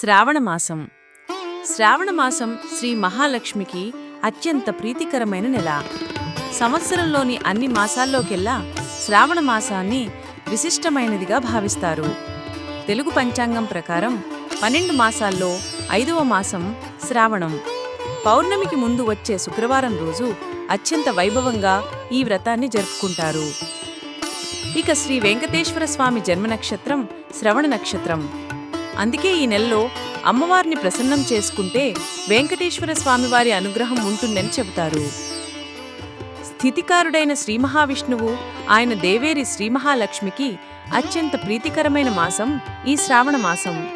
శ్రావణమాసం శ్రావణమాసం శ్రీ మహాలక్ష్మికి అత్యంత ప్రీతికరమైన నెల. సంవత్సరంలోని అన్ని మాసాల్లోకెల్లా శ్రావణ మాసాన్ని విశిష్టమైనదిగా భావిస్తారు. తెలుగు పంచాంగం ప్రకారం పన్నెండు మాసాల్లో ఐదవ మాసం శ్రావణం. పౌర్ణమికి ముందు వచ్చే శుక్రవారం రోజు అత్యంత వైభవంగా ఈ వ్రతాన్ని జరుపుకుంటారు. ఇక శ్రీ వెంకటేశ్వర స్వామి జన్మ నక్షత్రం శ్రవణ నక్షత్రం. అందుకే ఈ నెలలో అమ్మవారిని ప్రసన్నం చేసుకుంటే వెంకటేశ్వర స్వామివారి అనుగ్రహం ఉంటుందని చెబుతారు. స్థితికారుడైన శ్రీ మహావిష్ణువు ఆయన దేవేరి శ్రీ మహాలక్ష్మికి అత్యంత ప్రీతికరమైన మాసం ఈ శ్రావణ మాసం.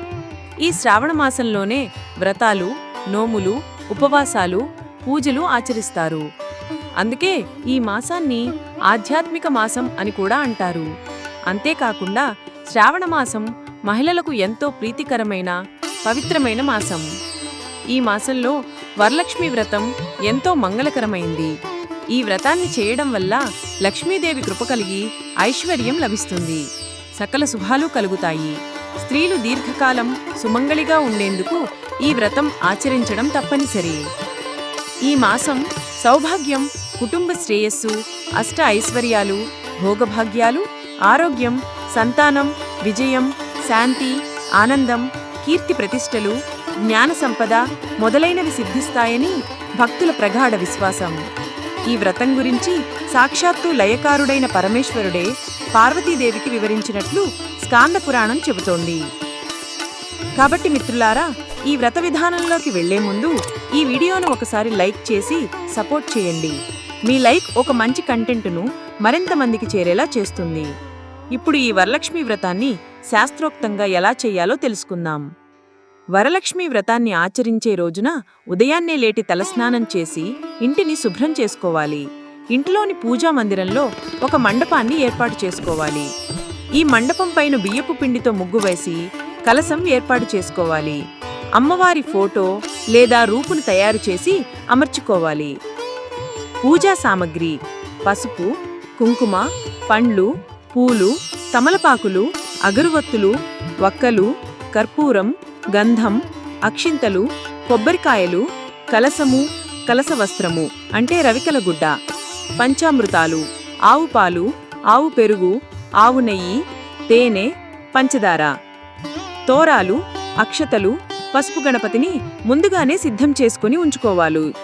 ఈ శ్రావణ మాసంలోనే వ్రతాలు నోములు ఉపవాసాలు పూజలు ఆచరిస్తారు. అందుకే ఈ మాసాన్ని ఆధ్యాత్మిక మాసం అని కూడా అంటారు. అంతేకాకుండా శ్రావణ మాసం మహిళలకు ఎంతో ప్రీతికరమైన పవిత్రమైన మాసం. ఈ మాసంలో వరలక్ష్మి వ్రతం ఎంతో మంగళకరమైంది. ఈ వ్రతాన్ని చేయడం వల్ల లక్ష్మీదేవి కృప కలిగి ఐశ్వర్యం లభిస్తుంది. సకల శుభాలు కలుగుతాయి. స్త్రీలు దీర్ఘకాలం సుమంగళిగా ఉండేందుకు ఈ వ్రతం ఆచరించడం తప్పనిసరి. ఈ మాసం సౌభాగ్యం కుటుంబ శ్రేయస్సు అష్ట ఐశ్వర్యాలు భోగభాగ్యాలు ఆరోగ్యం సంతానం విజయం శాంతి ఆనందం కీర్తి ప్రతిష్టలు జ్ఞాన సంపద మొదలైనవి సిద్ధిస్తాయని భక్తుల ప్రగాఢ విశ్వాసం. ఈ వ్రతం గురించి సాక్షాత్తు లయకారుడైన పరమేశ్వరుడే పార్వతీదేవికి వివరించినట్లు స్కాంద పురాణం చెబుతోంది. కాబట్టి మిత్రులారా ఈ వ్రత విధానంలోకి వెళ్ళే ముందు ఈ వీడియోను ఒకసారి లైక్ చేసి సపోర్ట్ చేయండి. మీ లైక్ ఒక మంచి కంటెంట్ను మరింత మందికి చేరేలా చేస్తుంది. ఇప్పుడు ఈ వరలక్ష్మి వ్రతాన్ని శాస్త్రోక్తంగా ఎలా చేయాలో తెలుసుకుందాం. వరలక్ష్మి వ్రతాన్ని ఆచరించే రోజున ఉదయాన్నే లేటి తలస్నానం చేసి ఇంటిని శుభ్రం చేసుకోవాలి. ఇంటిలోని పూజా మందిరంలో ఒక మండపాన్ని ఏర్పాటు చేసుకోవాలి. ఈ మండపం పైన బియ్యపు పిండితో ముగ్గు వేసి కలసం ఏర్పాటు చేసుకోవాలి. అమ్మవారి ఫోటో లేదా రూపును తయారు చేసి అమర్చుకోవాలి. పూజా సామగ్రి పసుపు కుంకుమ పండ్లు పూలు తమలపాకులు అగరువత్తులు వక్కలు కర్పూరం గంధం అక్షింతలు కొబ్బరికాయలు కలసము కలస వస్త్రము అంటే రవికల గుడ్డ. పంచామృతాలు ఆవు పాలు ఆవు పెరుగు ఆవు నెయ్యి తేనె పంచదార. తోరాలు అక్షతలు పసుపు గణపతిని ముందుగానే సిద్ధం చేసుకుని ఉంచుకోవాలి.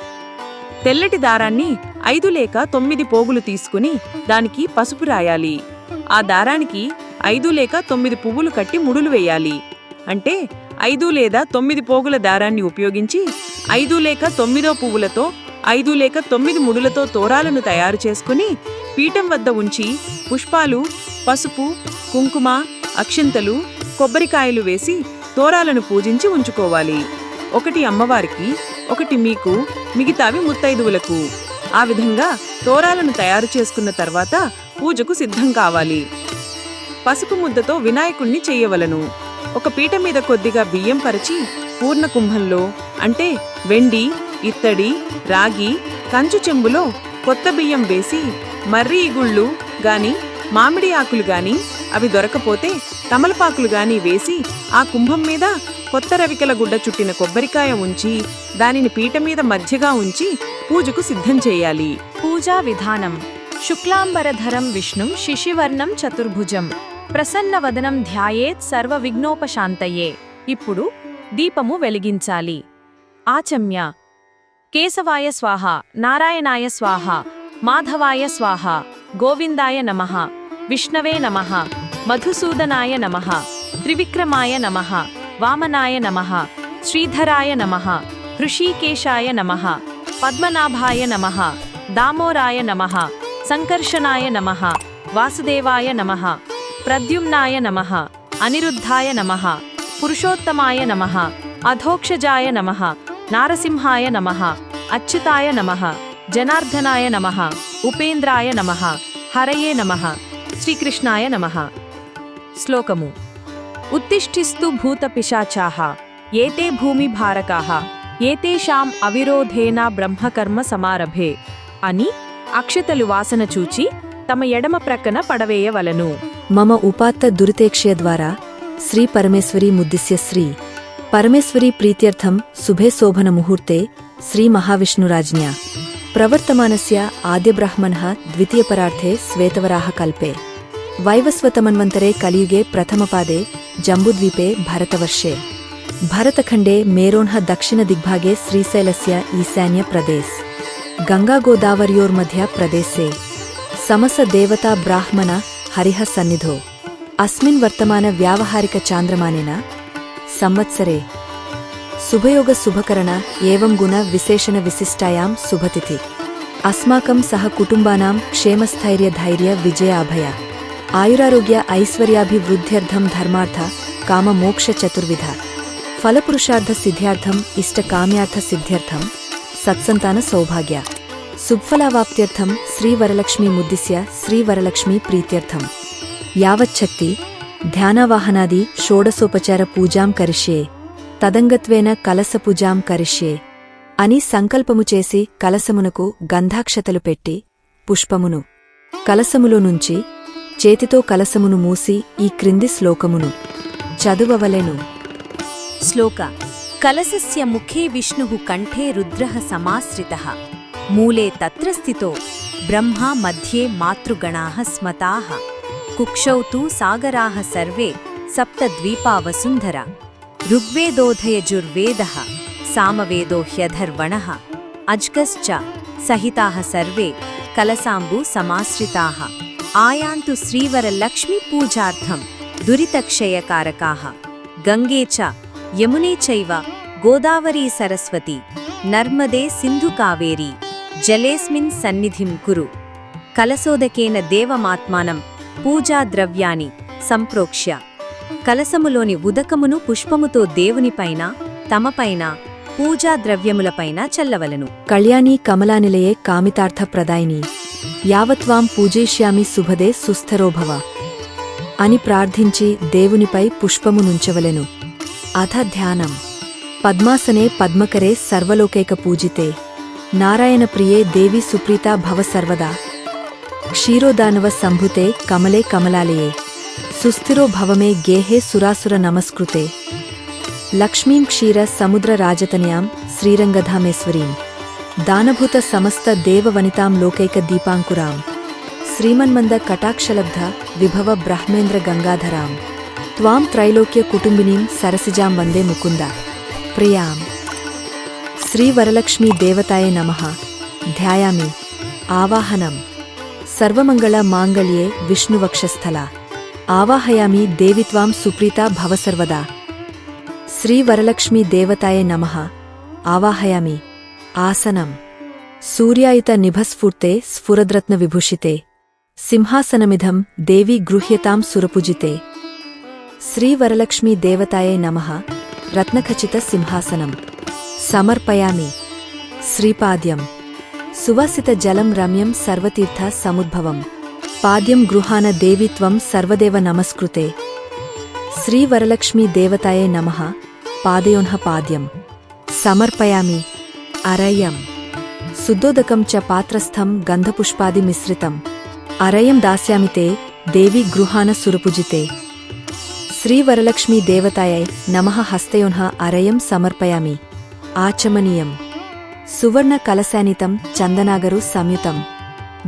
తెల్లటి దారాన్ని ఐదు లేక తొమ్మిది పోగులు తీసుకుని దానికి పసుపు రాయాలి. ఆ దారానికి ఐదు లేక తొమ్మిది పువ్వులు కట్టి ముడులు వేయాలి. అంటే ఐదు లేదా తొమ్మిది పోగుల దారాన్ని ఉపయోగించి ఐదు లేక తొమ్మిదో పువ్వులతో ఐదు లేక తొమ్మిది ముడులతో తోరాలను తయారు చేసుకుని పీఠం వద్ద ఉంచి పుష్పాలు పసుపు కుంకుమ అక్షింతలు కొబ్బరికాయలు వేసి తోరాలను పూజించి ఉంచుకోవాలి. ఒకటి అమ్మవారికి ఒకటి మీకు మిగతావి ముత్తైదువులకు. ఆ విధంగా తోరాలను తయారు చేసుకున్న తర్వాత పూజకు సిద్ధం కావాలి. పసుపు ముద్దతో వినాయకుణ్ణి చేయవలను. ఒక పీట మీద కొద్దిగా బియ్యం పరిచి పూర్ణ కుంభంలో అంటే వెండి ఇత్తడి రాగి కంచు చెంబులో కొత్త బియ్యం వేసి మర్రి ఇగుళ్ళు గాని మామిడి ఆకులు గాని అవి దొరకపోతే తమలపాకులు గాని వేసి ఆ కుంభం మీద కొత్త రవికల గుడ్డ చుట్టిన కొబ్బరికాయ ఉంచి దానిని పీట మీద మధ్యగా ఉంచి పూజకు సిద్ధం చేయాలి. పూజా విధానం. శుక్లాంబరధరం విష్ణుం శిశివర్ణం చతుర్భుజం. ప్రసన్నవదనం ధ్యాయేత్ సర్వ విఘ్నోపశాంతయే ఇప్పుడు దీపము వెలిగించాలి. ఆచమ్య. కేశవాయ స్వాహ నారాయణాయ స్వాహ మాధవాయ స్వాహ గోవిందాయ నమః విష్ణవే నమః మధుసూదనాయ నమః త్రివిక్రమాయ నమః వామనాయ నమః శ్రీధరాయ నమః హృషీకేశాయ నమః పద్మనాభాయ నమః దామోరాయ నమః సంకర్షణాయ నమః వాసుదేవాయ నమః ప్రద్యుమ్నాయ నమ అనిరుద్ధాయ నమ పురుషోత్తమాయ నమ అధోక్షజాయ నమ నారసింహాయ నమ అచ్యుతాయ నమ జనార్దనాయ నమ ఉపేంద్రాయ నమ హరయే నమ శ్రీకృష్ణాయ నమ. శ్లోకము. ఉత్తిష్ఠిస్తు భూతపిశాచాః ఏతే భూమిభారకాః ఏతేషాం అవిరోధేనా బ్రహ్మకర్మ సమారభే అని అక్షతలు వాసన చూచి తమ ఎడమ ప్రక్కన పడవేయవలను. మమ ఉపాత్త దురితేక్ష్య ద్వారా శ్రీ పరమేశ్వరీ ముద్దిశ్య శ్రీ. పరమేశ్వరీ ప్రీత్యర్థం శుభే శోభన ముహూర్తే శ్రీ మహావిష్ణురాజ్ఞ. ప్రవర్తమానస్య ఆద్యబ్రాహ్మణః ద్వితీయపరార్థే శ్వేతవరాహ కల్పే. వైవస్వతమన్వంతరే కలియుగే ప్రథమపాదే జంబుద్వీపే భరతవర్షే. భరతఖండే మేరోన్హ దక్షిణదిగ్భాగే శ్రీశైలస్య ఈశాన్యప్రదేశ్ గంగాగోదావర్యోర్మధ్య ప్రదేశే. సమస దేవతా బ్రాహ్మణ హరిహ సన్నిధో. అస్మిన్ వర్తమాన వ్యావహారిక చాంద్రమానేన? సంవత్సరే. శుభయోగ శుభకరణ ఏవం గుణ విశేషణ విశిష్టాయాం శుభతిథి. అస్మాకం సహ కుటుంబానాం క్షేమస్థైర్య ధైర్య విజయాభయ ఆయురారోగ్య ఐశ్వర్యాభివృద్ధ్యర్థం ధర్మార్థ కామ మోక్ష చతుర్విధ. ఫలపురుషార్థ సిద్ధ్యార్థం ఇష్ట కామ్యార్థ సిద్ధ్యర్థం సత్సంతాన సౌభాగ్య. సుఫలావాప్త్యర్థం శ్రీవరలక్ష్మీ ముద్దిశ్య శ్రీవరలక్ష్మీ ప్రీత్యర్థం. యావచ్చక్తి ధ్యానవాహనాది షోడసోపచార పూజాం కరిష్యే తదంగత్వేన కలసపూజాం కరిష్యే అని సంకల్పము చేసి కలసమునకు గంధాక్షతలు పెట్టి పుష్పమును కలసములో నుంచి చేతితో కలసమును మూసి ఈ క్రింది శ్లోకమును చదువవలెను. శ్లోక కలసస్య ముఖే విష్ణు కంఠే రుద్ర సమాశ్రిత. मूले तत्र स्थितो। ब्रह्मा मध्ये मातृगणाः स्मताः। कुक्षौ तु सागराः सर्वे सप्तद्वीपा वसुन्धरा ऋग्वेदोधयजुर्वेदः सामवेदो ह्यधर्वणः, अज्गश्च सहिताः सर्वे, कलसाम्बु समाश्रिताः। आयान्तु श्रीवरलक्ष्मीपूजार्थं दुरितक्षयकारकाः। गङ्गे च, यमुने चैव, गोदावरी सरस्वती, नर्मदे सिन्धुकावेरी జలేస్మిన్ సన్నిధిం కురు. కలసోదకేన దేవమాత్మానం పూజాద్రవ్యాని సంప్రోక్ష్య. కలసములోని ఉదకమును పుష్పముతో దేవునిపైన తమపైన పూజాద్రవ్యములపైన చల్లవలను. కళ్యాణి కమలానిలయే కామితార్థప్రదాయిని. యావత్వాం పూజేష్యామి శుభదే సుస్థరోభవ. అని ప్రార్థించి దేవునిపై పుష్పము నుంచవలెను. అథ ధ్యానం. పద్మాసనే పద్మకరే సర్వలోకైక పూజితే. నారాయణ ప్రియే దేవి సుప్రీతా భవ సర్వదా. క్షీరోదానవ సంభుతే కమలే కమలాలయే. సుస్థిరో భవమే గేహే సురాసుర నమస్కృతే. లక్ష్మీం క్షీర సముద్ర రాజతనయాం శ్రీరంగధామేశ్వరీం. దానభూత సమస్త దేవవనితాం లోకైక దీపాంకురాం. శ్రీమన్మంద కటాక్షలబ్ధ విభవ బ్రహ్మేంద్ర గంగాధరాం. త్వాం త్రైలోక్య కుటుంబినీం సరసిజాం వందే ముకుంద. ప్రియాం. శ్రీ వరలక్ష్మీ దేవతాయ నమ. ధ్యాయామి. ఆవాహనం. సర్వమంగళ మాంగళ్యే విష్ణువక్షస్థల. ఆవాహయామి దేవిత్వాం సుప్రీతా భవసర్వదా శ్రీ వరలక్ష్మీ దేవతాయ నమ. ఆవాహయామి. ఆసనం. సూర్యాయుత నిభస్ఫూర్తే స్ఫురద్రత్న విభూషితే. సింహాసనమిధం దేవి గృహ్యతాం సురపూజితే. శ్రీవరలక్ష్మీ దేవతాయ నమ. రత్నఖచిత సింహాసనం. సమర్పయామి. శ్రీపాద్యం. సువాసిత జలం రమ్యం సర్వతీర్థ సముద్భవం. పాద్యం గృహాన దేవిత్వం సర్వదేవ నమస్కృతే. శ్రీవరలక్ష్మీ దేవతాయే నమ. పాదయోన్హ పాద్యం. సమర్పయామి. అరయం శుద్ధోదకం చ పాత్రస్థం గంధపుష్పాది మిశ్రితం. అరయం దాస్యామి తే దేవి గృహాన సురపుజితే. శ్రీవరలక్ష్మీ దేవతాయై నమ హస్తయోన్హ అరయం సమర్పయామి. ఆచమనీయం. సువర్ణ కలశానితం చందనాగరు సంయుతం.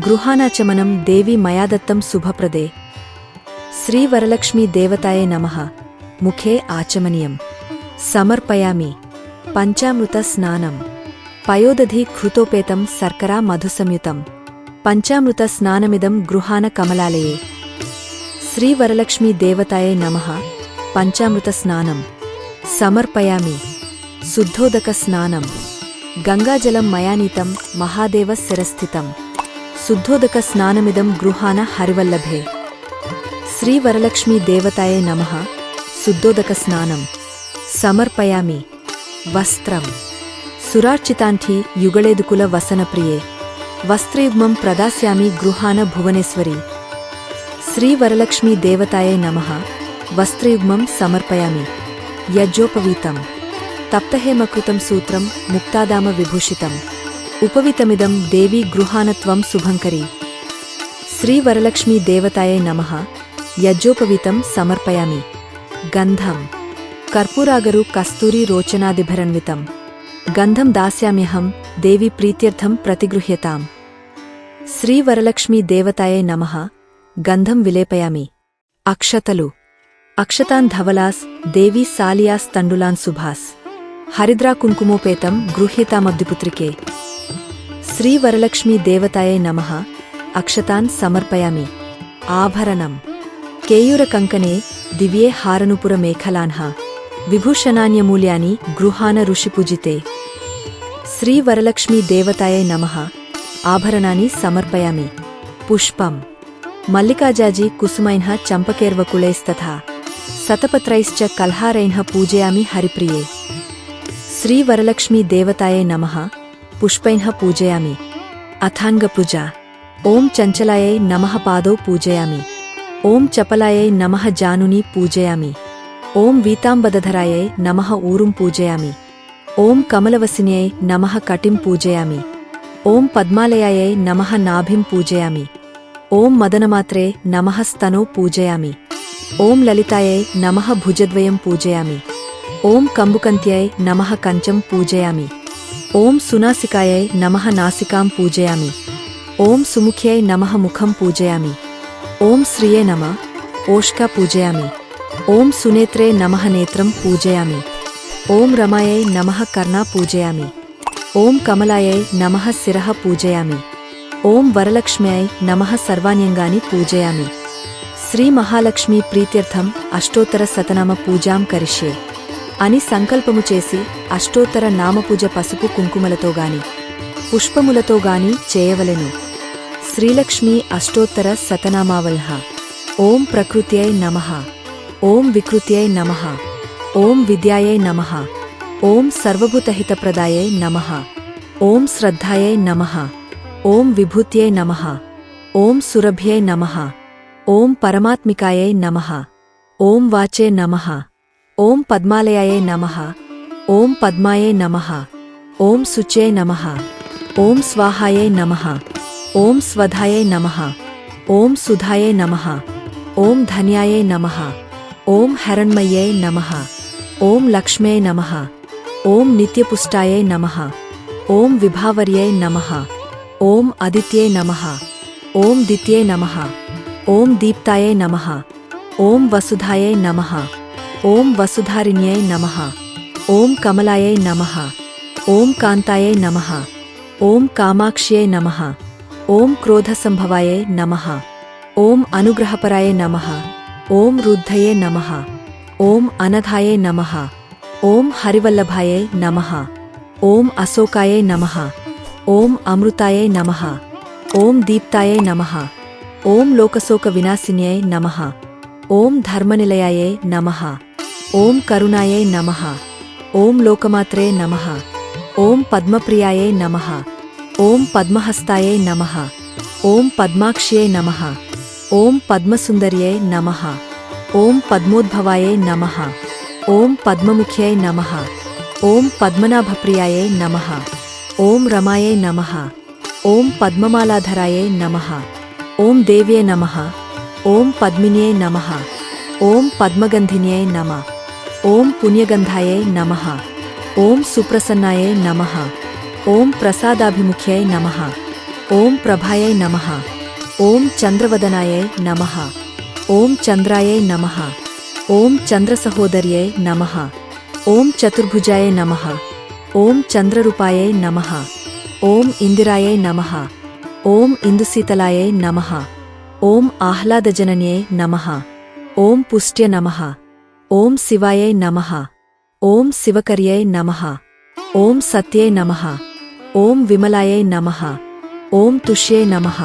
గృహానాచమనం దేవి మయాదత్తం శుభప్రదే. శ్రీ వరలక్ష్మీ దేవతాయే నమ. ముఖే ఆచమనీయం. సమర్పయామి. పంచామృత స్నానం. పయోదధి కృతోపేతం శర్కరా మధుసంయుతం. పంచామృత స్నానమిదం గృహాన కమలాలయే. శ్రీ వరలక్ష్మీ దేవతాయే నమ. పంచామృత స్నానం. సమర్పయామి. శుద్ధోదక స్నానం. గంగాజలం మయానీతం మహాదేవ శిరస్థితం. శుద్ధోదక స్నానమిదం గృహాన హరివల్లభే. శ్రీవరలక్ష్మీ దేవతాయే నమ. శుద్ధోదక స్నానం. సమర్పయామి. వస్త్రం. సురార్చితాంఠి యుగళేదుకుల వసనప్రియే. వస్త్రయుగ్మం ప్రదాస్యామి గృహాన భువనేశ్వరి. శ్రీవరలక్ష్మీ దేవతాయే నమ. వస్త్రయుగ్మం సమర్పయామి. యజ్జోపవీతం తప్తహేమకృతం సూత్రం ముక్తాదామ విభూషితం. ఉపవితమిదం దేవీ గృహానత్వం శుభంకరీ. శ్రీవరలక్ష్మీ దేవతాయే నమ. యజ్జోపవితం సమర్పయామి. గంధం. కర్పూరాగరు కస్తూరి రోచనాదిభరన్వితం గంధం దాస్యామ్యహం దేవి ప్రీత్యర్థం ప్రతిగృహ్యతాం. శ్రీవరలక్ష్మీ దేవతాయే నమ. గంధం విలేపయామి. అక్షతలు. అక్షతాన్ ధవలాస్ దేవీ సాలియాస్ తండులాన్ సుభాస్. హరిద్రా కుంకుమోపేతం గృహ్యతామబ్దిపుత్రికే శ్రీవరలక్ష్మీ దేవతాయే నమ. అక్షతాన్ సమర్పయామి. ఆభరణం. కేయూర కంకణే దివ్యే హారనుపుర మేఖలాన్హ. విభూషణాన్యమూల్యాని గృహాన ఋషిపూజితే శ్రీ వరలక్ష్మీ దేవతాయే నమ. ఆభరణాన్ని సమర్పయామి. పుష్పం. మల్లికాజాజి కుసుమైన్హ చంపకేర్వకుళైస్తథా సతపత్రైశ్చ కల్హారైన్హ పూజయామి హరిప్రియే. శ్రీ వరలక్ష్మీ దేవతాయే నమ. పుష్పైన్హ పూజయామి. అథాంగ పూజ. ఓం చంచలాయై నమ పాదో పూజయామి. ఓం చపలాయై నమ జానుని పూజయామి. ఓం వీతాంబదధరాయై నమ ఊరుం పూజయామి. ఓం కమలవసిన్యై నమ కటిం పూజయామి. ఓం పద్మాలయాయై నమ నాభిం పూజయామి. ఓం మదనమాత్రే నమ స్తనో పూజయామి. ఓం లలితాయై నమ భుజద్వయం పూజయామి. ఓం కంబుకంత్యై నమః కంచం పూజయామి ఓం సునాసికాయై నమః నాసికాం పూజయామి ఓం సుముఖ్యై నమః ముఖం పూజయామి ఓం శ్రియే నమ ఓష్కా పూజయామి ఓం సునేత్రే నమః నేత్రం పూజయామి ఓం రమాయై నమః కర్ణా పూజయామి ఓం కమలాయై నమః శిరః పూజయామి ఓం వరలక్ష్మ్యై నమః సర్వాణ్యంగాని పూజయామి శ్రీ మహాలక్ష్మి ప్రీత్యర్థం అష్టోత్తర శతనామ పూజాం కరిష్యే అని సంకల్పము చేసి అష్టోత్తర నామపూజ పసుపు కుంకుమలతో గాని పుష్పములతో గాని చేయవలెను. శ్రీలక్ష్మి అష్టోత్తర శతనామావల్హ ఓం ప్రకృత్యై నమః. ఓం వికృత్యై నమః. ఓం విద్యాయై నమః. ఓం సర్వభూతహితప్రదాయై నమః. ఓం శ్రద్ధాయై నమ. ఓం విభూత్యై నమ. ఓం సురభ్యై నమ. ఓం పరమాత్మికాయై నమ. ఓం వాచే నమ. ఓం పద్మాలయాయై నమః ఓం పద్మాయై నమః ఓం శుచే నమః ఓం స్వాహాయై నమః ఓం స్వధాయై నమః ఓం సుధాయై నమః ఓం ధన్యాయై నమః ఓం హరణ్మయ్యై నమః ఓం లక్ష్మ్యై నమః ఓం నిత్యపుష్టాయై నమః ఓం విభావర్యై నమః ఓం అదిత్యై నమః ఓం దిత్యై నమః ఓం దీప్తాయై నమః ఓం వసుధాయై నమః ఓం వసుధారిణ్యై నమః ఓం కమలాయై నమః ఓం కాంతాయై నమః ఓం కామాక్ష్యై నమః ఓం క్రోధసంభవాయై నమః ఓం అనుగ్రహపరాయ నమః ఓం రుద్ధయే నమః ఓం అనఘాయే నమః ఓం హరివల్లభాయై నమః ఓం అశోకాయై నమః ఓం అమృతాయై నమః ఓం దీప్తాయై నమః ఓం లోకశోక వినాశిన్యై నమః ఓం ధర్మనిలయాయై నమః ఓం కరుణాయై నమః ఓం లోకమాత్రే నమః ఓం పద్మప్రియాయై నమః ఓం పద్మహస్తాయై నమః ఓం పద్మాక్ష్యై నమః ఓం పద్మసుందర్యై నమః ఓం పద్మోద్భవాయై నమః ఓం పద్మముఖ్యై నమః ఓం పద్మనాభప్రియాయై నమః ఓం రమాయై నమః ఓం పద్మమాలాధరాయై నమః ఓం దేవ్యై నమః ఓం పద్మిన్యై నమః ఓం పద్మగంధిన్యై నమః ఓం పుణ్యగంధాయై నమః ఓం సుప్రసన్నాయై నమః ఓం ప్రసాదాభిముఖ్యై నమః ఓం ప్రభాయై నమః ఓం చంద్రవదనాయై నమః ఓం చంద్రాయై నమః ఓం చంద్రసహోదర్యై నమః ఓం చతుర్భుజాయై నమః ఓం చంద్రరూపాయై నమః ఓం ఇందిరాయై నమః ఓం ఇందుశీతలాయై నమః ఓం ఆహ్లాదజనన్యై నమః ఓం పుష్ట్య నమః ఓం శివాయై నమః ఓం శివకర్యై నమః ఓం సత్యై నమః ఓం విమలాయై నమః ఓం తుష్యై నమః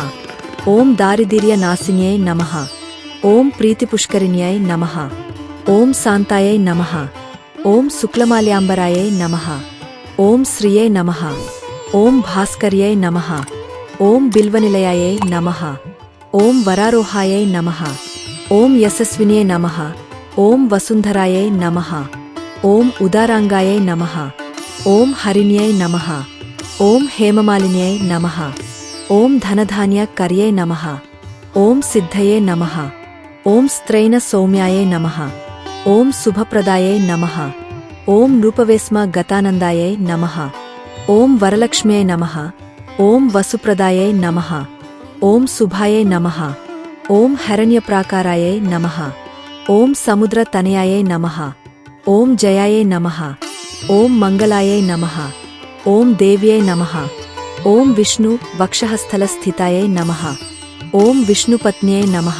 ఓం దారిద్ర్యనాశిన్యై నమః ఓం ప్రీతిపుష్కరిణ్యై నమః ఓం శాంతాయై నమః ఓం శుక్లమాల్యాంబరాయై నమః ఓం శ్రియై నమః ఓం భాస్కర్యై నమః ఓం బిల్వనిలయాయై నమః ఓం వరారోహాయై నమః ఓం యశస్విన్యై నమః ఓం వసుంధరాయై నమః ఓం ఉదారాంగాయై నమః ఓం హరిణ్యై నమః ఓం హేమమాలిన్యై నమః ఓం ధనధాన్య కర్యై నమః ఓం సిద్ధయే నమః ఓం స్త్రైన సౌమ్యాయై నమః ఓం శుభప్రదాయై నమః ఓం నృపవేస్మ గతానందాయై నమః ఓం వరలక్ష్మ్యై నమః ఓం వసుప్రదాయై నమః ఓం శుభాయై నమః ఓం హరణ్యప్రాకారాయై నమః ఓం సముద్రతనయాయై నమః ఓం జయాయై నమః ఓం మంగళాయై నమః ఓం దేవ్యై నమః ఓం విష్ణు వక్షస్థలస్థితాయై నమః ఓం విష్ణుపత్న్యై నమః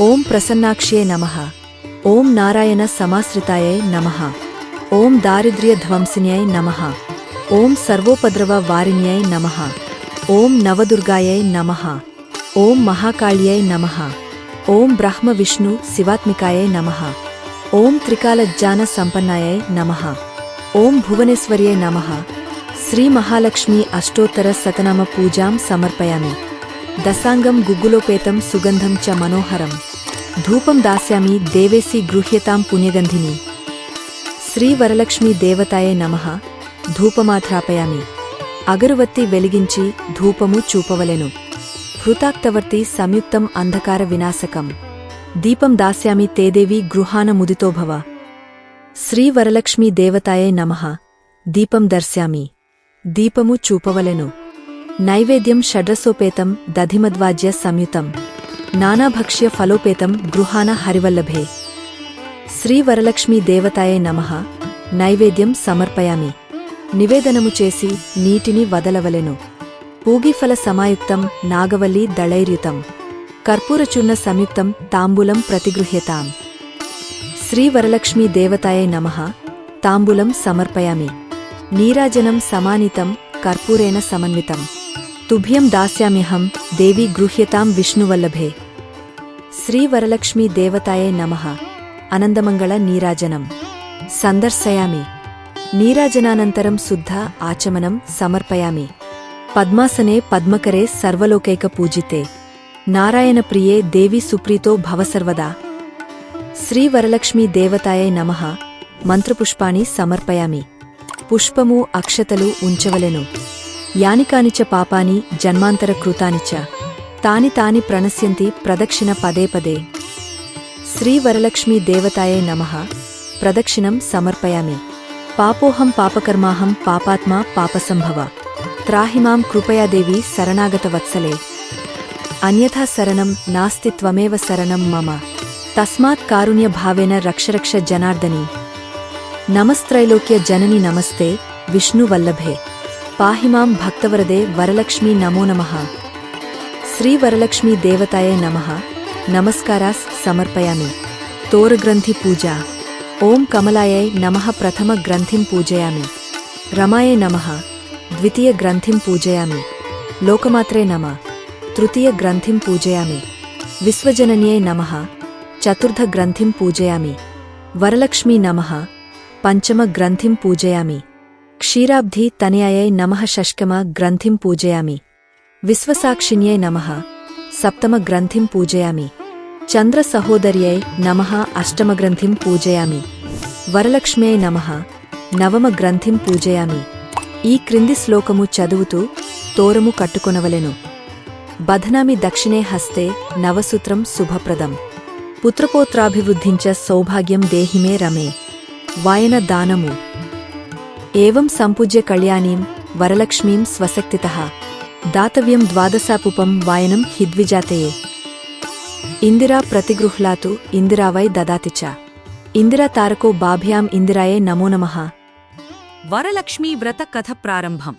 ఓం ప్రసన్నాక్ష్యై నమః ఓం నారాయణ సమాశ్రితాయై నమః ఓం దారిద్ర్యధ్వంసిన్యై నమః ఓం సర్వోపద్రవ వారిణ్యై నమః ఓం నవదుర్గాయై నమః ఓం మహాకాళ్యై నమః ఓం బ్రహ్మ విష్ణు శివాత్మికాయై నమ. ఓం త్రికాలజ్ఞాన సంపన్నాయై నమ. ఓం భువనేశ్వర్యై నమ. శ్రీ మహాలక్ష్మి అష్టోత్తర సతనామ పూజాం సమర్పయామి. దశాంగం గుగ్గులోపేతం సుగంధం చ మనోహరం. ధూపం దాస్యామి దేవేసి గృహ్యతాం పుణ్యగంధిని. శ్రీ వరలక్ష్మీ దేవతాయే నమ. ధూపమాధ్రాపయామి అగరువత్తి వెలిగించి ధూపము చూపవలెను. హృతాక్తవర్తి సంయుక్తం అంధకార వినాశకం. దీపం దాస్యామి తేదేవి గృహాన ముదితోభవ శ్రీ దేవతాయే నమ. దీపం దర్శ్యామి. దీపము చూపవలెను. నైవేద్యం షడ్రసోపేతం దధిమద్వాజ్య సంయుతం. నానాభక్ష్య ఫలోపేతం గృహాన హరివల్లభే. శ్రీవరలక్ష్మీ దేవతాయే నమ. నైవేద్యం సమర్పయామి. నివేదనము చేసి నీటిని వదలవలెను. పూగిఫల సమాయుక్తం నాగవల్లి దళైర్యుతం. కర్పూరచూర్ణ సంయుక్తం తాంబూలం ప్రతిగృహ్యతాం. శ్రీవరలక్ష్మీ దేవతాయై నమ. తాంబూలం సమర్పయామి. నీరాజనం సమానితం కర్పూరేణ సమన్వితం. తుభ్యం దాస్యామ్యహం దేవి గృహ్యతాం విష్ణువల్లభే. శ్రీవరలక్ష్మీ దేవతాయై నమ. అనందమంగళ నీరాజనం. సందర్శయామి. నీరాజనానంతరం శుద్ధ ఆచమనం సమర్పయామి. పద్మాసనే పద్మకరే సర్వలోకైక పూజితే. నారాయణ ప్రియే దేవి సుప్రీతో భవసర్వదా. శ్రీ వరలక్ష్మీ దేవతాయై నమ. మంత్రపుష్పాణి సమర్పయామి. పుష్పము అక్షతలు ఉంచవలెను. యానికానిచ పాపాని జన్మాంతర కృతానిచ. తాని తాని ప్రణశ్యంతి ప్రదక్షిణ పదే పదే. శ్రీ వరలక్ష్మీ దేవతాయై నమ. ప్రదక్షిణం సమర్పయామి. పాపోహం పాపకర్మాహం పాపాత్మా పాపసంభవ. త్రాహిమాం కృపయాదేవి శరణాగత వత్సలే. అన్యథా శరణం నాస్తి త్వమేవ శరణం మమ. తస్మాత్ కారుణ్య భావేన రక్షరక్ష జనార్దని. నమస్త్రైలోక్య జనని నమస్తే విష్ణువల్లభే పాహిమాం భక్తవరదే వరలక్ష్మీ నమో నమ. శ్రీ వరలక్ష్మీ దేవతాయే నమ. నమస్కారాస్ సమర్పయామి. తోరగ్రంథి పూజ. ఓం కమలాయై నమ ప్రథమ గ్రంథిం పూజయామి. రమాయే నమ. ద్వితీయ గ్రంథిం పూజయామి లోకమాత్రే నమ తృతీయ గ్రంథిం పూజయామి విశ్వజనన్యై నమః చతుర్థ గ్రంథిం పూజయామి వరలక్ష్మీ నమః పంచమ గ్రంథిం పూజయామి క్షీరాబ్ధి తనయాయై నమః షష్కమ గ్రంథిం పూజయామి విశ్వసాక్షిణ్యై నమః సప్తమ గ్రంథిం పూజయామి చంద్ర సహోదర్యై ఈ క్రింది శ్లోకము చదువుతూ తోరము కట్టుకొనవలెను. బధనామి దక్షిణే హస్తే నవసూత్రం శుభప్రదం. పుత్రపోత్రాభివృద్ధించ సౌభాగ్యం దేహిమే రమే. వాయన దానము. ఏవం సంపూజ్య కళ్యాణీం వరలక్ష్మీం స్వశక్తితః. దాతవ్యం ద్వాదశాపుపం వాయనం హిద్విజాతయే. ఇందిరా ప్రతిగృహ్లాతు ఇందిరావై దదాతి చ. ఇందిరా తారకో బాభ్యాం ఇందిరాయే నమో నమః. వరలక్ష్మీ వ్రత కథ ప్రారంభం.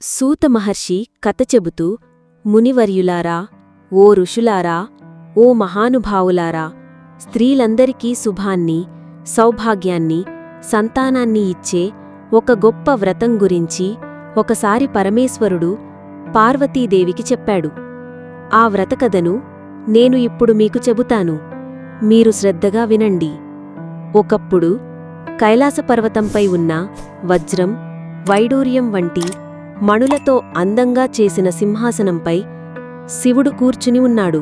సూత మహర్షి కథ చెబుతూ మునివర్యులారా ఓ ఋషులారా ఓ మహానుభావులారా స్త్రీలందరికీ శుభాన్ని సౌభాగ్యాన్ని సంతానాన్ని ఇచ్చే ఒక గొప్ప వ్రతం గురించి ఒకసారి పరమేశ్వరుడు పార్వతీదేవికి చెప్పాడు. ఆ వ్రతకథను నేను ఇప్పుడు మీకు చెబుతాను. మీరు శ్రద్ధగా వినండి. ఒకప్పుడు కైలాసపర్వతంపై ఉన్న వజ్రం వైడూర్యం వంటి మణులతో అందంగా చేసిన సింహాసనంపై శివుడు కూర్చుని ఉన్నాడు.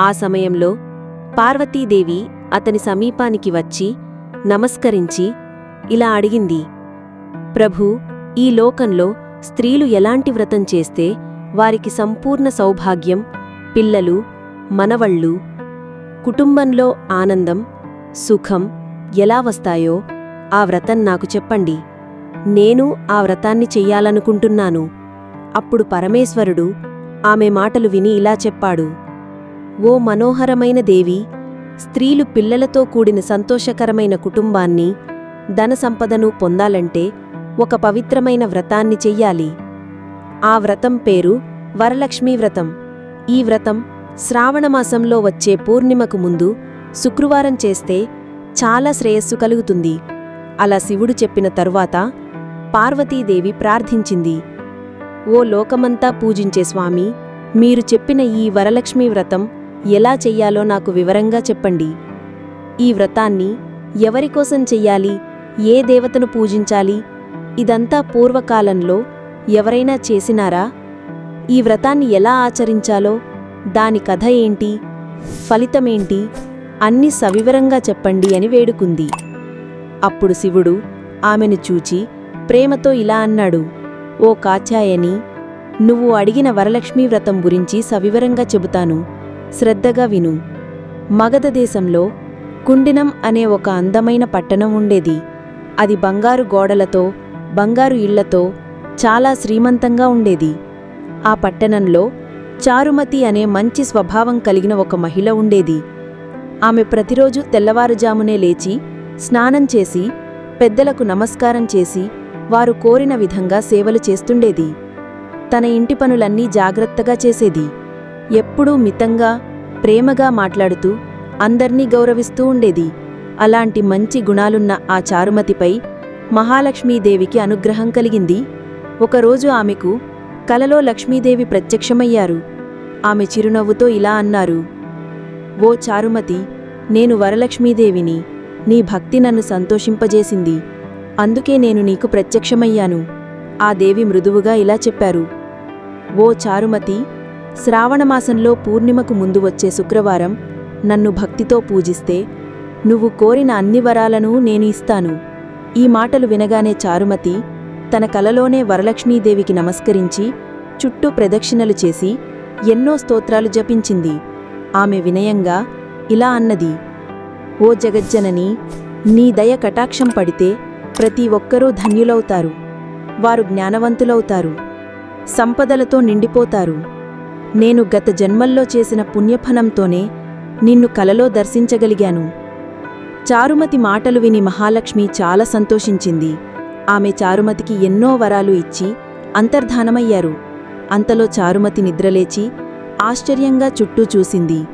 ఆ సమయంలో పార్వతీదేవి అతని సమీపానికి వచ్చి నమస్కరించి ఇలా అడిగింది ప్రభూ ఈ లోకంలో స్త్రీలు ఎలాంటి వ్రతం చేస్తే వారికి సంపూర్ణ సౌభాగ్యం పిల్లలు మనవళ్ళు కుటుంబంలో ఆనందం సుఖం ఎలా వస్తాయో ఆ వ్రతం నాకు చెప్పండి. నేను ఆ వ్రతాన్ని చెయ్యాలనుకుంటున్నాను. అప్పుడు పరమేశ్వరుడు ఆమె మాటలు విని ఇలా చెప్పాడు. ఓ మనోహరమైన దేవి స్త్రీలు పిల్లలతో కూడిన సంతోషకరమైన కుటుంబాన్ని ధన సంపదను పొందాలంటే ఒక పవిత్రమైన వ్రతాన్ని చెయ్యాలి. ఆ వ్రతం పేరు వరలక్ష్మీ వ్రతం. ఈ వ్రతం శ్రావణమాసంలో వచ్చే పూర్ణిమకు ముందు శుక్రవారం చేస్తే చాలా శ్రేయస్సు కలుగుతుంది. అలా శివుడు చెప్పిన తరువాత పార్వతీదేవి ప్రార్థించింది. ఓ లోకమంతా పూజించే స్వామి మీరు చెప్పిన ఈ వరలక్ష్మీ వ్రతం ఎలా చెయ్యాలో నాకు వివరంగా చెప్పండి. ఈ వ్రతాన్ని ఎవరికోసం చెయ్యాలి? ఏ దేవతను పూజించాలి? ఇదంతా పూర్వకాలంలో ఎవరైనా చేసినారా? ఈ వ్రతాన్ని ఎలా ఆచరించాలో? దాని కథ ఏంటి? ఫలితమేంటి? అన్ని సవివరంగా చెప్పండి అని వేడుకుంది. అప్పుడు శివుడు ఆమెను చూచి ప్రేమతో ఇలా అన్నాడు ఓ కాచాయని నువ్వు అడిగిన వరలక్ష్మీ వ్రతం గురించి సవివరంగా చెబుతాను. శ్రద్ధగా విను. మగధ దేశంలో కుండినం అనే ఒక అందమైన పట్టణం ఉండేది. అది బంగారు గోడలతో బంగారు ఇళ్ళతో చాలా శ్రీమంతంగా ఉండేది. ఆ పట్టణంలో చారుమతి అనే మంచి స్వభావం కలిగిన ఒక మహిళ ఉండేది. ఆమె ప్రతిరోజు తెల్లవారుజామునే లేచి స్నానం చేసి పెద్దలకు నమస్కారం చేసి వారు కోరిన విధంగా సేవలు చేస్తుండేది. తన ఇంటి పనులన్నీ జాగ్రత్తగా చేసేది. ఎప్పుడూ మితంగా ప్రేమగా మాట్లాడుతూ అందర్నీ గౌరవిస్తూ ఉండేది. అలాంటి మంచి గుణాలున్న ఆ చారుమతిపై మహాలక్ష్మీదేవికి అనుగ్రహం కలిగింది. ఒకరోజు ఆమెకు కలలో లక్ష్మీదేవి ప్రత్యక్షమయ్యారు. ఆమె చిరునవ్వుతో ఇలా అన్నారు ఓ చారుమతి నేను వరలక్ష్మీదేవిని నీ భక్తి నన్ను సంతోషింపజేసింది. అందుకే నేను నీకు ప్రత్యక్షమయ్యాను. ఆ దేవి మృదువుగా ఇలా చెప్పారు. ఓ చారుమతి శ్రావణమాసంలో పూర్ణిమకు ముందు వచ్చే శుక్రవారం నన్ను భక్తితో పూజిస్తే నువ్వు కోరిన అన్ని వరాలను నేను ఇస్తాను. ఈ మాటలు వినగానే చారుమతి తన కలలోనే వరలక్ష్మీదేవికి నమస్కరించి చుట్టూ ప్రదక్షిణలు చేసి ఎన్నో స్తోత్రాలు జపించింది. ఆమె వినయంగా ఇలా అన్నది. ఓ జగజ్జనని నీ దయ కటాక్షం పడితే ప్రతి ఒక్కరూ ధన్యులవుతారు. వారు జ్ఞానవంతులవుతారు. సంపదలతో నిండిపోతారు. నేను గత జన్మల్లో చేసిన పుణ్యఫలంతోనే నిన్ను కలలో దర్శించగలిగాను. చారుమతి మాటలు విని మహాలక్ష్మి చాలా సంతోషించింది. ఆమె చారుమతికి ఎన్నో వరాలు ఇచ్చి అంతర్ధానమయ్యారు. అంతలో చారుమతి నిద్రలేచి ఆశ్చర్యంగా చుట్టూ చూసింది.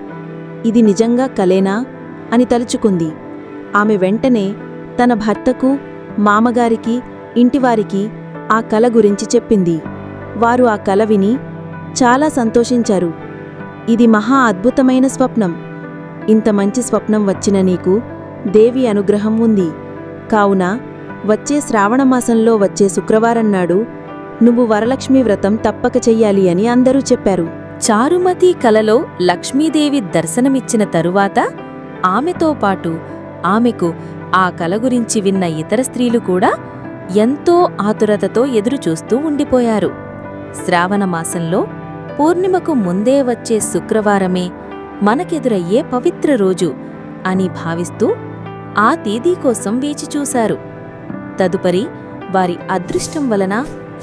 ఇది నిజంగా కలేనా? అని తలుచుకుంది. ఆమె వెంటనే తన భర్తకు మామగారికి ఇంటివారికి ఆ కల గురించి చెప్పింది. వారు ఆ కల విని చాలా సంతోషించారు. ఇది మహా అద్భుతమైన స్వప్నం. ఇంత మంచి స్వప్నం వచ్చిన నీకు దేవి అనుగ్రహం ఉంది. కావున వచ్చే శ్రావణమాసంలో వచ్చే శుక్రవారం నాడు నువ్వు వరలక్ష్మి వ్రతం తప్పక చెయ్యాలి అని అందరూ చెప్పారు. చారుమతి కలలో లక్ష్మీదేవి దర్శనమిచ్చిన తరువాత ఆమెతో పాటు ఆమెకు ఆ కల గురించి విన్న ఇతర స్త్రీలు కూడా ఎంతో ఆతురతతో ఎదురుచూస్తూ ఉండిపోయారు. శ్రావణమాసంలో పూర్ణిమకు ముందే వచ్చే శుక్రవారమే మనకెదురయ్యే పవిత్ర రోజు అని భావిస్తూ ఆ తేదీ కోసం వేచిచూశారు తదుపరి వారి అదృష్టం వలన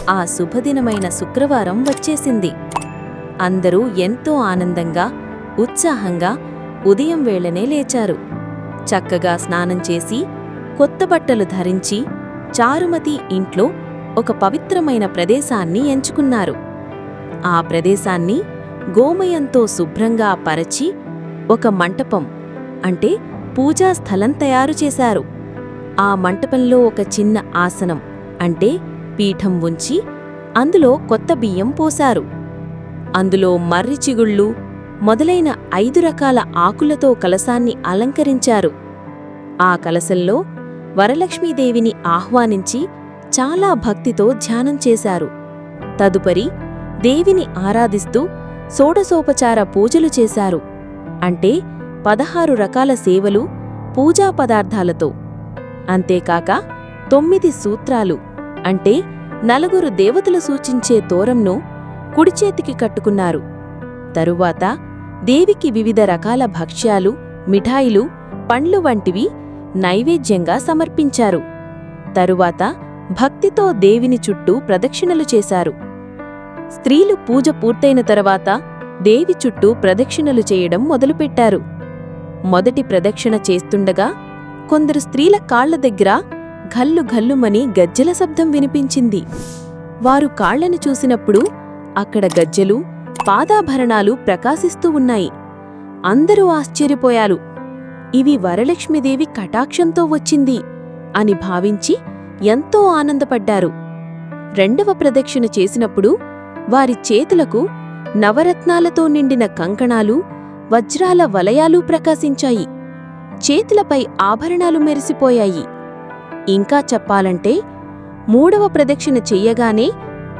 ఆ శుభదినమైన శుక్రవారం వచ్చేసింది. అందరూ ఎంతో ఆనందంగా ఉత్సాహంగా ఉదయం వేళనే లేచారు. చక్కగా స్నానం చేసి కొత్త బట్టలు ధరించి చారుమతి ఇంట్లో ఒక పవిత్రమైన ప్రదేశాన్ని ఎంచుకున్నారు. ఆ ప్రదేశాన్ని గోమయంతో శుభ్రంగా పరచి ఒక మంటపం అంటే పూజా స్థలం తయారు చేశారు. ఆ మంటపంలో ఒక చిన్న ఆసనం అంటే పీఠం ఉంచి అందులో కొత్త బియ్యం పోశారు. అందులో మర్రి చిగుళ్ళు మొదలైన ఐదు రకాల ఆకులతో కలసాన్ని అలంకరించారు. ఆ కలసంలో వరలక్ష్మీదేవిని ఆహ్వానించి చాలా భక్తితో ధ్యానం చేశారు. తదుపరి దేవిని ఆరాధిస్తూ షోడసోపచార పూజలు చేశారు. అంటే పదహారు రకాల సేవలు పూజా పదార్థాలతో. అంతేకాక తొమ్మిది సూత్రాలు అంటే నలుగురు దేవతలు సూచించే తోరంను కుడిచేతికి కట్టుకున్నారు. తరువాత దేవికి వివిధ రకాల భక్ష్యాలు మిఠాయిలు పండ్లు వంటివి నైవేద్యంగా సమర్పించారు. తరువాత భక్తితో దేవిని చుట్టూ ప్రదక్షిణలు చేశారు. స్త్రీలు పూజ పూర్తయిన తర్వాత దేవి చుట్టూ ప్రదక్షిణలు చేయడం మొదలుపెట్టారు. మొదటి ప్రదక్షిణ చేస్తుండగా కొందరు స్త్రీల కాళ్ళ దగ్గర ఘల్లు ఘల్లుమని గజ్జెల శబ్దం వినిపించింది. వారు కాళ్ళను చూసినప్పుడు అక్కడ గజ్జెలు పాదాభరణాలు ప్రకాశిస్తూ ఉన్నాయి. అందరూ ఆశ్చర్యపోయారు. ఇవి వరలక్ష్మీదేవి కటాక్షంతో వచ్చింది అని భావించి ఎంతో ఆనందపడ్డారు. రెండవ ప్రదక్షిణ చేసినప్పుడు వారి చేతులకు నవరత్నాలతో నిండిన కంకణాలు వజ్రాల వలయాలు ప్రకాశించాయి. చేతులపై ఆభరణాలు మెరిసిపోయాయి. ఇంకా చెప్పాలంటే మూడవ ప్రదక్షిణ చెయ్యగానే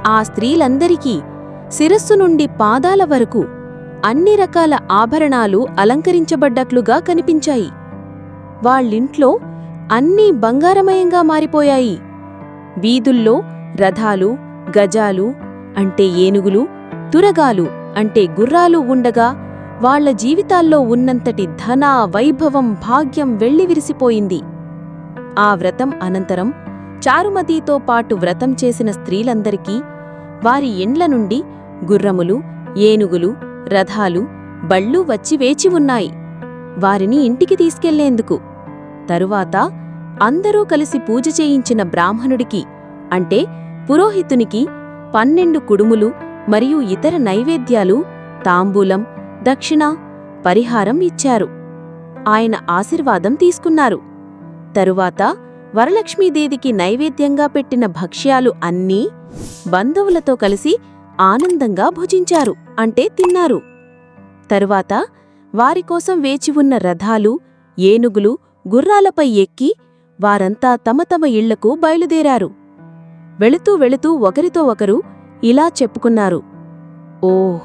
ఆ స్త్రీలందరికీ శిరస్సు నుండి పాదాల వరకు అన్ని రకాల ఆభరణాలు అలంకరించబడ్డట్లుగా కనిపించాయి. వాళ్ళింట్లో అన్నీ బంగారమయంగా మారిపోయాయి. వీధుల్లో రథాలు గజాలు అంటే ఏనుగులు తురగాలు అంటే గుర్రాలు ఉండగా వాళ్ళ జీవితాల్లో ఉన్నంతటి ధన వైభవం భాగ్యం వెళ్ళివిరిసిపోయింది ఆ వ్రతం అనంతరం చారుమతితో పాటు వ్రతం చేసిన స్త్రీలందరికీ వారి ఇండ్ల నుండి గుర్రములు ఏనుగులు రథాలు బళ్ళు వచ్చి వేచి ఉన్నాయి. వారిని ఇంటికి తీసుకెళ్ళేందుకు. తరువాత అందరూ కలిసి పూజ చేయించిన బ్రాహ్మణుడికి అంటే పురోహితునికి పన్నెండు కుడుములు మరియు ఇతర నైవేద్యాలు తాంబూలం దక్షిణ పరిహారం ఇచ్చారు. ఆయన ఆశీర్వాదం తీసుకున్నారు. తరువాత వరలక్ష్మీదేవికి నైవేద్యంగా పెట్టిన భక్ష్యాలు అన్నీ బంధువులతో కలిసి ఆనందంగా భుజించారు అంటే తిన్నారు. తరువాత వారికోసం వేచి ఉన్న రథాలు ఏనుగులు గుర్రాలపై ఎక్కి వారంతా తమ తమ ఇళ్ళకు బయలుదేరారు. వెళుతూ వెళుతూ ఒకరితో ఒకరు ఇలా చెప్పుకున్నారు. ఓహ్!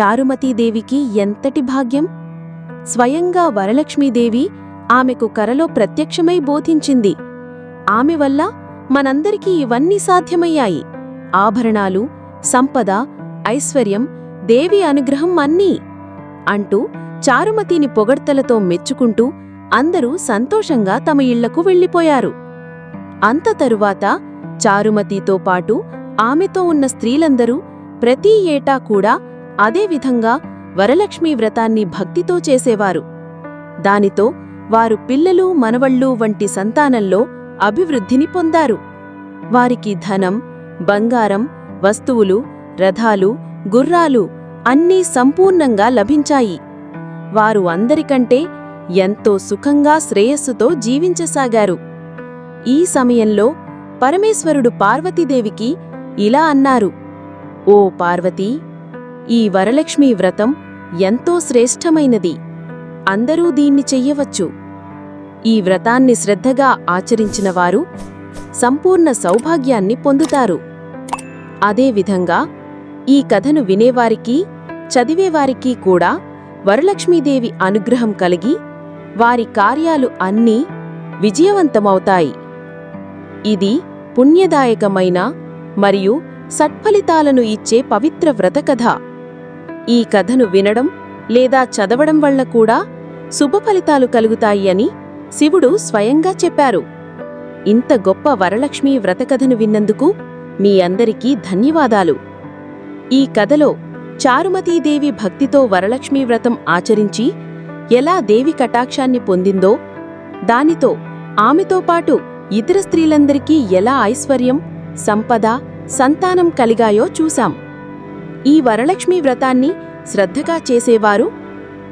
చారుమతీదేవికి ఎంతటి భాగ్యం! స్వయంగా వరలక్ష్మీదేవి ఆమెకు కరలో ప్రత్యక్షమై బోధించింది. ఆమె వల్ల మనందరికీ ఇవన్నీ సాధ్యమయ్యాయి. ఆభరణాలు సంపద ఐశ్వర్యం దేవి అనుగ్రహం అన్నీ అంటూ చారుమతిని పొగడ్తలతో మెచ్చుకుంటూ అందరూ సంతోషంగా తమ ఇళ్ళకు వెళ్ళిపోయారు. అంత తరువాత చారుమతితో పాటు ఆమెతో ఉన్న స్త్రీలందరూ ప్రతి ఏటా కూడా అదేవిధంగా వరలక్ష్మీ వ్రతాన్ని భక్తితో చేసేవారు. దానితో వారు పిల్లలు మనవళ్ళు వంటి సంతానంలో అభివృద్ధిని పొందారు. వారికి ధనం బంగారం వస్తువులు రథాలు గుర్రాలు అన్నీ సంపూర్ణంగా లభించాయి. వారు అందరికంటే ఎంతో సుఖంగా శ్రేయస్సుతో జీవించసాగారు. ఈ సమయంలో పరమేశ్వరుడు పార్వతీదేవికి ఇలా అన్నారు ఓ పార్వతీ ఈ వరలక్ష్మీ వ్రతం ఎంతో శ్రేష్టమైనది. అందరూ దీన్ని చెయ్యవచ్చు. ఈ వ్రతాన్ని శ్రద్ధగా ఆచరించినవారు సంపూర్ణ సౌభాగ్యాన్ని పొందుతారు. అదేవిధంగా ఈ కథను వినేవారికి చదివేవారికి కూడా వరలక్ష్మీదేవి అనుగ్రహం కలిగి వారి కార్యాలు అన్నీ విజయవంతమవుతాయి. ఇది పుణ్యదాయకమైన మరియు సత్ఫలితాలను ఇచ్చే పవిత్ర వ్రతకథ ఈ కథను వినడం లేదా చదవడం వల్ల కూడా శుభఫలితాలు కలుగుతాయి అని శివుడు స్వయంగా చెప్పారు. ఇంత గొప్ప వరలక్ష్మీ వ్రతకథను విన్నందుకు మీ అందరికీ ధన్యవాదాలు. ఈ కథలో చారుమతీదేవి భక్తితో వరలక్ష్మీ వ్రతం ఆచరించి ఎలా దేవి కటాక్షాన్ని పొందిందో దానితో ఆమెతో పాటు ఇతర స్త్రీలందరికీ ఎలా ఐశ్వర్యం సంపద సంతానం కలిగాయో చూశాం. ఈ వరలక్ష్మీ వ్రతాన్ని శ్రద్ధగా చేసేవారు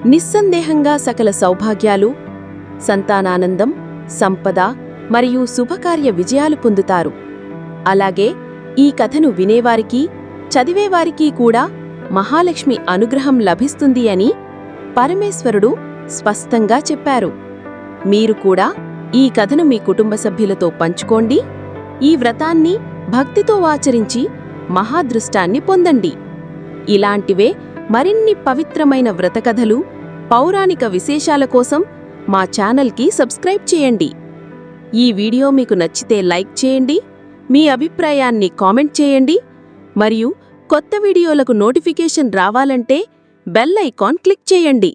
నిస్సందేహంగా సకల సౌభాగ్యాలు సంతానానందం సంపద మరియు శుభకార్య విజయాలు పొందుతారు. అలాగే ఈ కథను వినేవారికి చదివేవారికి కూడా మహాలక్ష్మి అనుగ్రహం లభిస్తుంది అని పరమేశ్వరుడు స్పష్టంగా చెప్పారు. మీరు కూడా ఈ కథను మీ కుటుంబ సభ్యులతో పంచుకోండి. ఈ వ్రతాన్ని భక్తితో ఆచరించి మహాదృష్టాన్ని పొందండి. ఇలాంటివే మరిన్ని పవిత్రమైన వ్రతకథలు పౌరాణిక విశేషాల కోసం మా ఛానల్కి సబ్స్క్రైబ్ చేయండి. ఈ వీడియో మీకు నచ్చితే లైక్ చేయండి. మీ అభిప్రాయాన్ని కామెంట్ చేయండి. మరియు కొత్త వీడియోలకు నోటిఫికేషన్ రావాలంటే బెల్ ఐకాన్ క్లిక్ చేయండి.